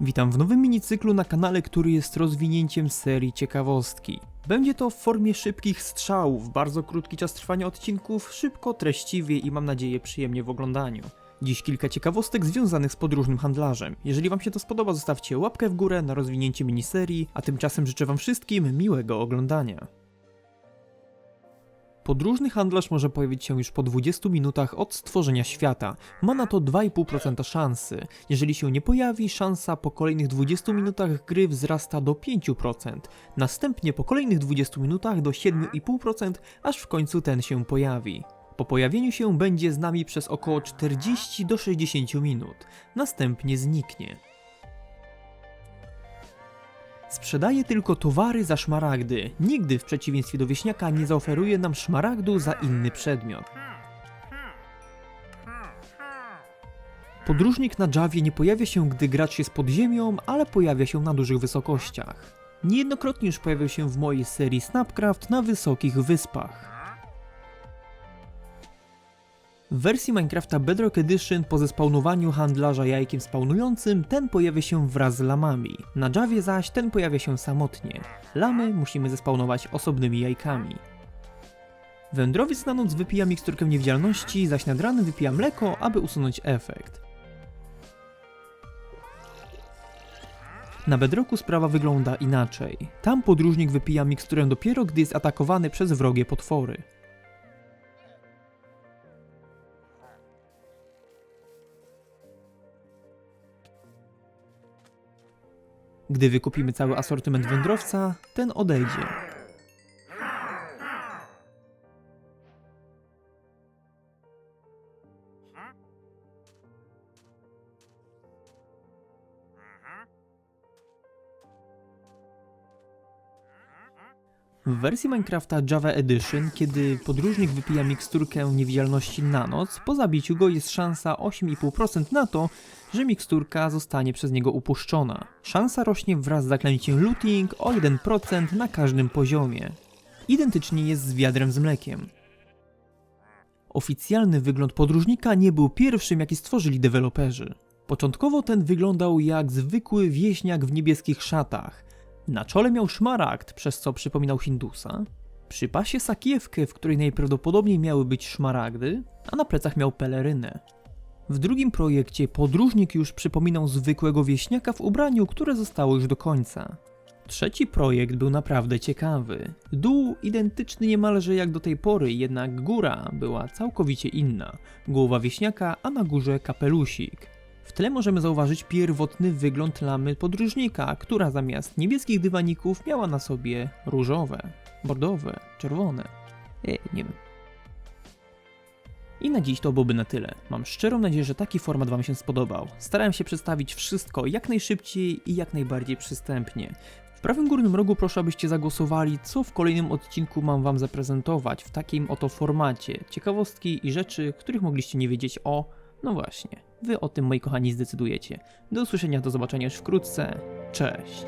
Witam w nowym minicyklu na kanale, który jest rozwinięciem serii ciekawostki. Będzie to w formie szybkich strzałów, bardzo krótki czas trwania odcinków, szybko, treściwie i mam nadzieję przyjemnie w oglądaniu. Dziś kilka ciekawostek związanych z podróżnym handlarzem. Jeżeli wam się to spodoba, zostawcie łapkę w górę na rozwinięcie miniserii, a tymczasem życzę wam wszystkim miłego oglądania. Podróżny handlarz może pojawić się już po 20 minutach od stworzenia świata. Ma na to 2,5% szansy. Jeżeli się nie pojawi, szansa po kolejnych 20 minutach gry wzrasta do 5%. Następnie po kolejnych 20 minutach do 7,5%, aż w końcu ten się pojawi. Po pojawieniu się będzie z nami przez około 40 do 60 minut. Następnie zniknie. Sprzedaje tylko towary za szmaragdy. Nigdy w przeciwieństwie do wieśniaka nie zaoferuje nam szmaragdu za inny przedmiot. Podróżnik na Javie nie pojawia się, gdy gracz jest pod ziemią, ale pojawia się na dużych wysokościach. Niejednokrotnie już pojawił się w mojej serii Snapcraft na wysokich wyspach. W wersji Minecrafta Bedrock Edition po zespawnowaniu handlarza jajkiem spawnującym ten pojawia się wraz z lamami. Na Javie zaś ten pojawia się samotnie. Lamy musimy zespawnować osobnymi jajkami. Wędrowiec na noc wypija miksturkę niewidzialności, zaś nad ranem wypija mleko, aby usunąć efekt. Na Bedrocku sprawa wygląda inaczej. Tam podróżnik wypija miksturę dopiero, gdy jest atakowany przez wrogie potwory. Gdy wykupimy cały asortyment wędrowca, ten odejdzie. W wersji Minecrafta Java Edition, kiedy podróżnik wypija miksturkę niewidzialności na noc, po zabiciu go jest szansa 8,5% na to, że miksturka zostanie przez niego upuszczona. Szansa rośnie wraz z zaklęciem looting o 1% na każdym poziomie. Identycznie jest z wiadrem z mlekiem. Oficjalny wygląd podróżnika nie był pierwszym, jaki stworzyli deweloperzy. Początkowo ten wyglądał jak zwykły wieśniak w niebieskich szatach. Na czole miał szmaragd, przez co przypominał Hindusa. Przy pasie sakiewkę, w której najprawdopodobniej miały być szmaragdy, a na plecach miał pelerynę. W drugim projekcie podróżnik już przypominał zwykłego wieśniaka w ubraniu, które zostało już do końca. Trzeci projekt był naprawdę ciekawy. Dół identyczny niemalże jak do tej pory, jednak góra była całkowicie inna. Głowa wieśniaka, a na górze kapelusik. W tle możemy zauważyć pierwotny wygląd lamy podróżnika, która zamiast niebieskich dywaników miała na sobie różowe, bordowe, czerwone. E, nie wiem. I na dziś to byłoby na tyle. Mam szczerą nadzieję, że taki format Wam się spodobał. Starałem się przedstawić wszystko jak najszybciej i jak najbardziej przystępnie. W prawym górnym rogu proszę, abyście zagłosowali, co w kolejnym odcinku mam Wam zaprezentować w takim oto formacie. Ciekawostki i rzeczy, których mogliście nie wiedzieć o. No właśnie, Wy o tym, moi kochani, zdecydujecie. Do usłyszenia, do zobaczenia już wkrótce. Cześć!